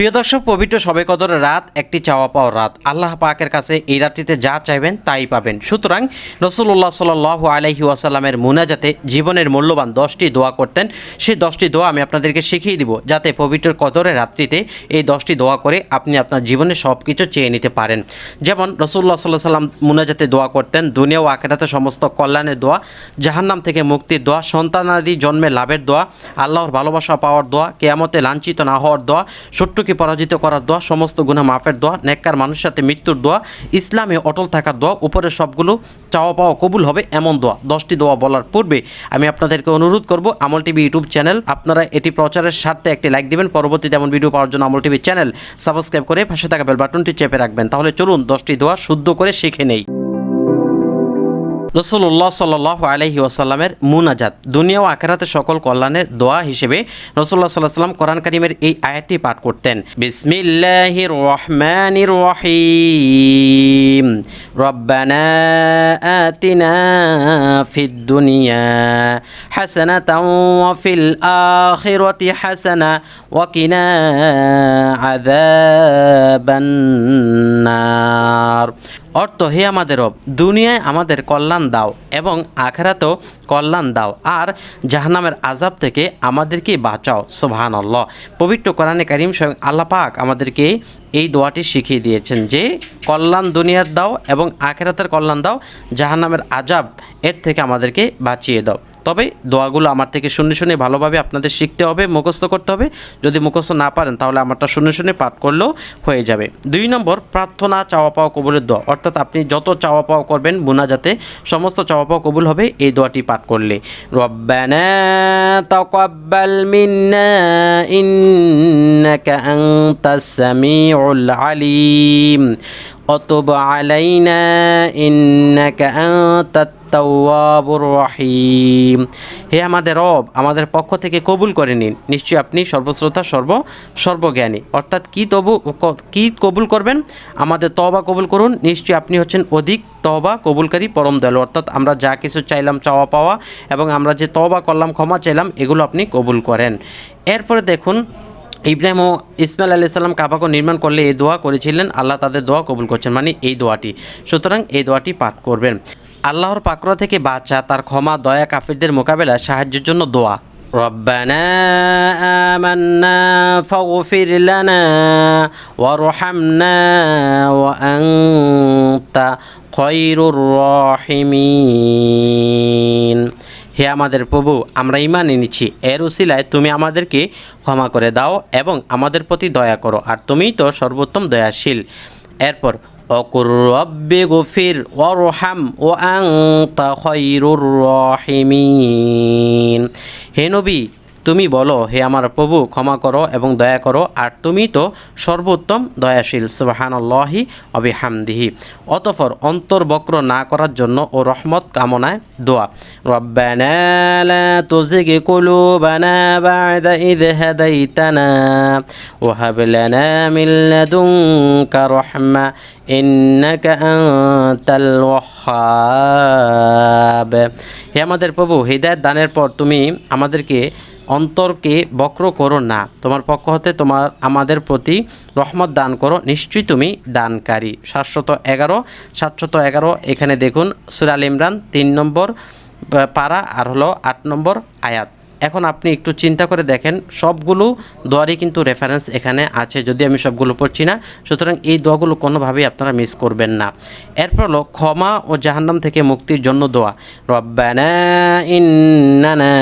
প্রিয় দর্শক, পবিত্র সবে কদরের রাত, একটি চাওয়া পাওয়ার রাত। আল্লাহ পাকের কাছে এই রাত্রিতে যা চাইবেন তাই পাবেন। সুতরাং রসুল্লাহ সাল আলহি ওয়াসাল্লামের মুনাজাতে জীবনের মূল্যবান দশটি দোয়া করতেন। সেই দশটি দোয়া আমি আপনাদেরকে শিখিয়ে দিব, যাতে পবিত্র কদরের রাত্রিতে এই দশটি দোয়া করে আপনি আপনার জীবনে সব কিছু চেয়ে নিতে পারেন। যেমন রসুল্লাহ সাল্লাহ সাল্লাম মুনাজাতে দোয়া করতেন, দুনিয়া ও আখেরাতে সমস্ত কল্যাণের দোয়া, জাহান্নাম থেকে মুক্তির দোয়া, সন্তানাদি জন্মে লাভের দোয়া, আল্লাহর ভালোবাসা পাওয়ার দোয়া, কেয়ামতে লাঞ্ছিত না হওয়ার দোয়া শত্রুকে পরাজিত করার দোয়া, সমস্ত গুণা মাফের দোয়া, নেককার মানুষের সাথে মৃত্যুর দোয়া, ইসলামে অটল থাকার দোয়া, উপরের সবগুলো চাওয়া পাওয়া কবুল হবে এমন দোয়া। দশটি দোয়া বলার পূর্বে আমি আপনাদেরকে অনুরোধ করব, আমল টিভি ইউটিউব চ্যানেল, আপনারা এটি প্রচারের স্বার্থে একটি লাইক দিবেন, পরবর্তীতে এমন ভিডিও পাওয়ার জন্য আমল টিভি চ্যানেল সাবস্ক্রাইব করে পাশে থাকা বেল বাটনটি চেপে রাখবেন। তাহলে চলুন দশটি দোয়া শুদ্ধ করে শিখে নেই। রসুল্লাহ সাল্লাহ আলহি ওয়াসাল্লামের মুনাজাত, দুনিয়া ও আখেরাতে সকল কল্যাণের দোয়া হিসেবে রসুল্লাহ সাল্লাহ সাল্লাম কোরআন করিমের এই আয়াতটি পাঠ করতেন। বিসমিল্লাহির রহমানির রহিম। রব্বানা আতিনা ফিদ দুনিয়া হাসানাতাও ওয়া ফিল আখিরাতি হাসানা ওয়া কিনা আযাবান অর্থ, হে আমাদের রব, দুনিয়ায় আমাদের কল্যাণ দাও এবং আখেরাতেও কল্যাণ দাও, আর জাহান্নামের আজাব থেকে আমাদেরকে বাঁচাও। সোভান আল্লাহ পবিত্র কোরআনে করিম স্বয়ং আল্লাপাক আমাদেরকে এই দোয়াটি শিখিয়ে দিয়েছেন যে, কল্যাণ দুনিয়ার দাও এবং আখেরাতের কল্যাণ দাও, জাহান্নামের আজাব এর থেকে আমাদেরকে বাঁচিয়ে দাও। তবে দোয়াগুলো আমার থেকে শুনে শুনে ভালোভাবে আপনাদের শিখতে হবে, মুখস্থ করতে হবে। যদি মুখস্থ না পারেন, তাহলে আমারটা শুনে শুনে পাঠ করলেও হয়ে যাবে। দুই নম্বর, প্রার্থনা চাওয়া পাওয়া কবুলের দোয়া। অর্থাৎ আপনি যত চাওয়া পাওয়া করবেন, মুনাজাতে সমস্ত চাওয়া পাওয়া কবুল হবে এই দোয়াটি পাঠ করলে। রব্বানা অতব আলাইনা ইন্নাকা আনতাত তাওয়াবুর রহিম হে আমাদের রব, আমাদের পক্ষ থেকে কবুল করে নিন। নিশ্চয়ই আপনি সর্বশ্রোতা, সর্ব, সর্বজ্ঞানী। অর্থাৎ কি তবু, ক- কবুল করবেন? আমাদের তবা কবুল করুন। নিশ্চয়ই আপনি হচ্ছেন অধিক তবা কবুলকারী পরম দয়ালু। অর্থাৎ আমরা যা কিছু চাইলাম চাওয়া পাওয়া এবং আমরা যে তবা করলাম, ক্ষমা চাইলাম, এগুলো আপনি কবুল করেন। এরপরে দেখুন ইব্রাহিম ও ইসমাইল আলি সাল্লাম কাবাকে নির্মাণ করলে এই দোয়া করেছিলেন আল্লাহ তাদের দোয়া কবুল করছেন মানে এই দোয়াটি সুতরাং এই দোয়াটি পাঠ করবেন আল্লাহর পাকড়া থেকে বাঁচা তার ক্ষমা দয়া কাফিরদের মোকাবেলায় সাহায্যের জন্য দোয়া ربنا آمنا فاغفر لنا وارحمنا وأنت خير الراحمين হে আমাদের প্রভু, আমরা ইমান নিচ্ছি এর উসিলায় তুমি আমাদেরকে ক্ষমা করে দাও এবং আমাদের প্রতি দয়া করো, আর তুমিই তো সর্বোত্তম দয়াশীল। এরপর, অকুর গফির ওরহাম ও আং রহিমিন। হে নবী তুমি বলো, হে আমার প্রভু, ক্ষমা করো এবং দয়া করো, আর তুমি তো সর্বোত্তম দয়াশীল, সুবাহানল্লাহি অবিহামদিহি অতফর অন্তর্বক্র না করার জন্য ও রহমত কামনায় দোয়া। রব্বানা লা তুজিগ কুলুবানা বা'দা ইদ হাদাইতানা ওয়া হাব লানা মিন লাদুনকা রাহমা ইন্নাকা আনতাল ওয়াহ্হাব। হে আমাদের প্রভু হৃদায়ত দানের পর তুমি আমাদেরকে অন্তরকে বক্র করো না। তোমার পক্ষ হতে তোমার, আমাদের প্রতি রহমত দান করো। নিশ্চয়ই তুমি দানকারী। সাতশত এগারো সাতশত এগারো, এখানে দেখুন সুরাল ইমরান তিন নম্বর পারা আর হলো আট নম্বর আয়াত। এখন আপনি একটু চিন্তা করে দেখেন, সবগুলো দোয়ারই কিন্তু রেফারেন্স এখানে আছে, যদি আমি সবগুলো পড়ছি না। সুতরাং এই দোয়াগুলো কোনোভাবেই আপনারা মিস করবেন না। এরপর হলো, ক্ষমা ও জাহান্নাম থেকে মুক্তির জন্য দোয়া। রব্বানা ইন্নানা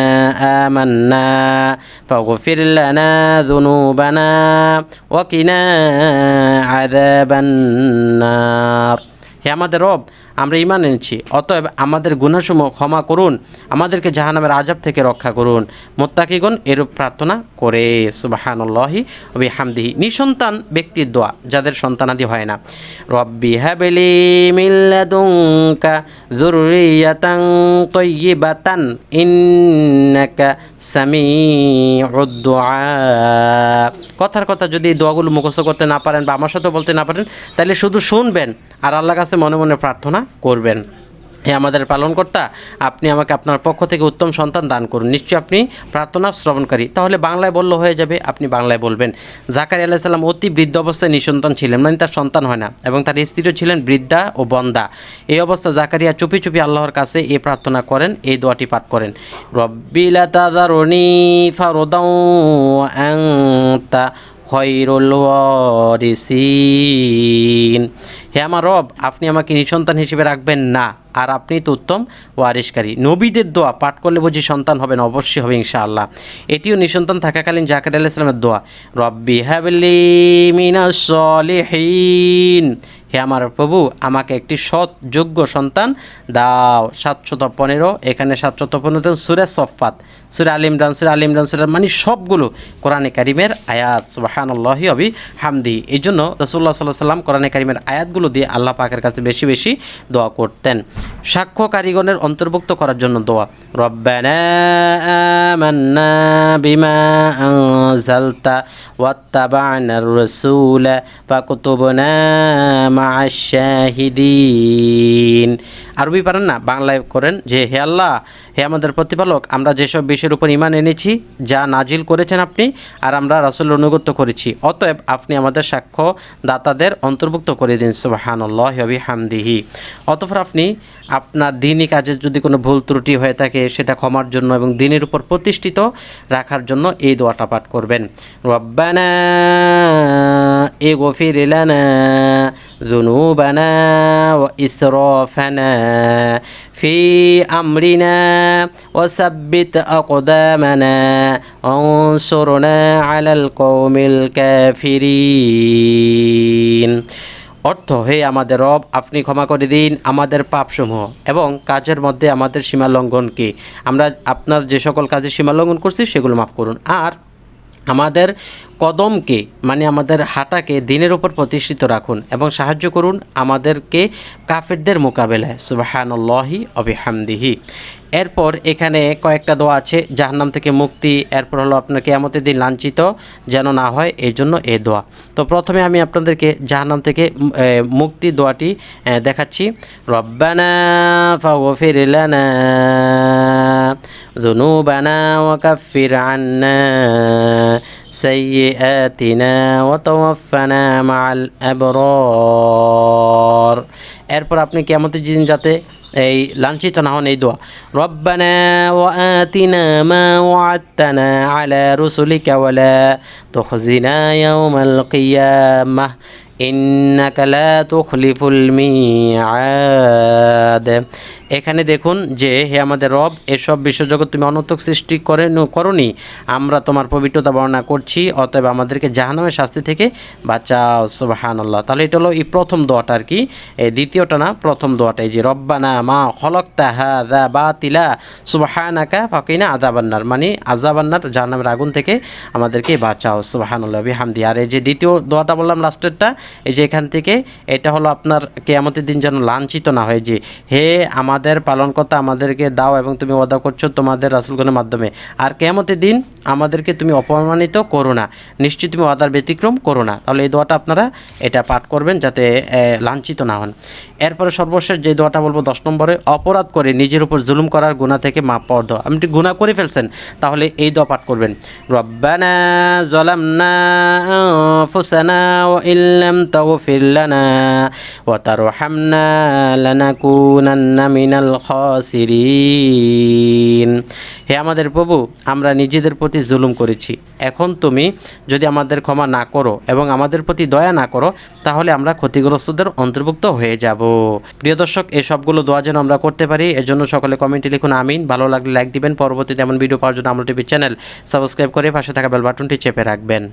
হে আমাদের রব, আমরা ইমান এনেছি। অতএব আমাদের গুণাসমূহ ক্ষমা করুন, আমাদেরকে জাহানামের আজাব থেকে রক্ষা করুন। মোত্তাকিগণ এরূপ প্রার্থনা করে। সুবাহানুল্লাহি অবি হামদিহি নিঃসন্তান ব্যক্তির দোয়া, যাদের সন্তানাদি হয় না। রব্বি হাবেলি মিল্লাদুঙ্কা যুররিয়াতান তয়্যিবাতান ইন্নাকা সামিউদ কথার কথা যদি দোয়াগুলো মুখস্থ করতে না পারেন বা আমার সাথে বলতে না পারেন, তাহলে শুধু শুনবেন, আর আল্লাহ কাছে মনে মনে প্রার্থনা করবেন। হে আমাদের পালনকর্তা, আপনি আমাকে আপনার পক্ষ থেকে উত্তম সন্তান দান করুন। নিশ্চয়ই আপনি প্রার্থনা শ্রবণকারী। তাহলে বাংলায় বলল হয়ে যাবে, আপনি বাংলায় বলবেন। জাকারি আলাহ সাল্লাম অতি বৃদ্ধ অবস্থায় নিঃসন্তান ছিলেন মানে তার সন্তান হয় না, এবং তার স্ত্রীও ছিলেন বৃদ্ধা ও বন্দা। এই অবস্থা জাকারিয়া চুপি চুপি আল্লাহর কাছে এই প্রার্থনা করেন, এই দোয়াটি পাঠ করেন। রব্বিলা ফারদাউ খৈরুল ওয়ারিসিন। হে আমার রব, আপনি আমাকে নিঃসন্তান হিসেবে রাখবেন না, আর আপনি তো উত্তম ওয়ারিসকারী নবীদের দোয়া পাঠ করলে বুঝি সন্তান হবেন, অবশ্যই হবে ইনশাআল্লাহ। এটিও নিঃসন্তান থাকাকালীন জাকির আলাহ ইসলামের দোয়া। রব্বি হাবলি মিনাস সলিহিন। হে আমার প্রভু, আমাকে একটি সৎ, যোগ্য সন্তান দাও। সাতশত পনেরো এখানে সাতশত পনেরো সুরে সফাত সুরে আল ইমরান, সুরে আল ইমরান, সুরে মানে সবগুলো কোরআনে কারিমের আয়াত। সুবাহান আল্লাহি অবি হামদি এই জন্য রসুল্লাহ সাল্লাহ সাল্লাম কোরআনে কারিমের আয়াতগুলো দিয়ে আল্লাহ পাকের কাছে বেশি বেশি দোয়া করতেন। সাক্ষ্য কারিগণের অন্তর্ভুক্ত করার জন্য দোয়া। রব্বানা বিমা মা'আশ শাহিদিন আরবি পারেন না, বাংলায় করেন যে, হে আল্লাহ, হে আমাদের প্রতিপালক, আমরা যেসব বিষয়ের উপর ইমান এনেছি, যা নাজিল করেছেন আপনি, আর আমরা রাসুল অনুগত্য করেছি, অতএব আপনি আমাদের সাক্ষ্য দাতাদের অন্তর্ভুক্ত করে দিন, সুবাহানল্লাহ হবি হামদিহি অতঃপর আপনি আপনার দিনই কাজের যদি কোনো ভুল ত্রুটি হয়ে থাকে, সেটা ক্ষমার জন্য এবং দিনের উপর প্রতিষ্ঠিত রাখার জন্য এই দোয়াটা পাঠ করবেন। রব্বানা এ গফির লানা ذنوبنا وإسرافنا في أمرنا وثبت أقدامنا وانصرنا على القوم الكافرين অর্থ হে আমাদের রব আপনি ক্ষমা করে দিন আমাদের পাপসমূহ এবং কাজের মধ্যে আমাদের সীমা লঙ্ঘনকে আমরা আপনার যে সকল কাজে সীমা লঙ্ঘন করছি সেগুলো মাফ করুন আর আমাদের কদমকে মানে আমাদের হাঁটাকে দিনের উপর প্রতিষ্ঠিত রাখুন এবং সাহায্য করুন আমাদেরকে কাফেরদের মোকাবেলায়। সুবাহানল্লাহি অবিহামদিহি এরপর এখানে কয়েকটা দোয়া আছে, জাহান্নাম থেকে মুক্তি, এরপর হলো আপনাকে কেয়ামতের দিন লাঞ্ছিত যেন না হয় এই জন্য এ দোয়া। তো প্রথমে আমি আপনাদেরকে জাহান্নাম থেকে মুক্তি দোয়াটি দেখাচ্ছি। রব্বানা ফাগফির ذنوبنا وكفر عنا سيئاتنا وتوفنا مع الأبرار এরপর আপনি কেমতের দিন যাতে এই লাঞ্ছিত না হন এই দোয়া রব্বানা وآتنا ما وعدتنا على رسلك ولا تخزنا يوم القيامة إنك لا تخلف الميعاد এখানে দেখুন যে হে আমাদের রব, এসব বিশ্বজগৎ তুমি অনর্থক সৃষ্টি করে করনি। আমরা তোমার পবিত্রতা বর্ণনা করছি, অতএব আমাদেরকে জাহানামের শাস্তি থেকে বাঁচাও। সুবাহান আল্লাহ তাহলে এটা হলো এই প্রথম দোয়াটা আর কি। এই দ্বিতীয়টা না, প্রথম দোয়াটা। এই যে, রব্বানা মা হলকতা হা দা বা তিলা সুবাহানাকা ফাকিনা আজাবান্নার মানে আজাবান্নার জাহানামের আগুন থেকে আমাদেরকে বাঁচাও। সুবাহান আল্লাহ হামদি আর এই যে দ্বিতীয় দোয়াটা বললাম, লাস্টেরটা, এই যে এখান থেকে, এটা হলো আপনার কেয়ামতের দিন যেন লাঞ্ছিত না হয় যে, হে আমাদের পালনকর্তা আমাদেরকে দাও এবং তুমি ওয়াদা করছ তোমাদের রাসুলগণের মাধ্যমে। আর কেমতের দিন আমাদেরকে তুমি অপমানিত করো না। নিশ্চয়ই তুমি ওয়াদার ব্যতিক্রম করো না। তাহলে এই দোয়াটা আপনারা এটা পাঠ করবেন যাতে লাঞ্ছিত না হন। এরপরে সর্বশেষ যে দোয়াটা বলব দশ নম্বরে, অপরাধ করে নিজের উপর জুলুম করার গুণা থেকে মাপ পাওয়ার দোয়া। আপনি গুণা করে ফেলছেন, তাহলে এই দোয়া পাঠ করবেন। রব্বানা জলামনা ফুসানা ও ইল্লাম তাগফির লানা ওয়া তারহামনা লানাকুনান্না মিনাল খাসিরিন। হে আমাদের প্রভু, আমরা নিজেদের প্রতি জুলুম করেছি। এখন তুমি যদি আমাদের ক্ষমা না করো এবং আমাদের প্রতি দয়া না করো, তাহলে আমরা ক্ষতিগ্রস্তদের অন্তর্ভুক্ত হয়ে যাব। প্রিয় দর্শক, এই সবগুলো দোয়া যেন আমরা করতে পারি, এজন্য সকলে কমেন্টে লিখুন আমিন। ভালো লাগলে লাইক দিবেন। পরবর্তীতে এমন ভিডিও পাওয়ার জন্য আমরা টিভি চ্যানেল সাবস্ক্রাইব করে পাশে থাকা বেল বাটনটি চেপে রাখবেন।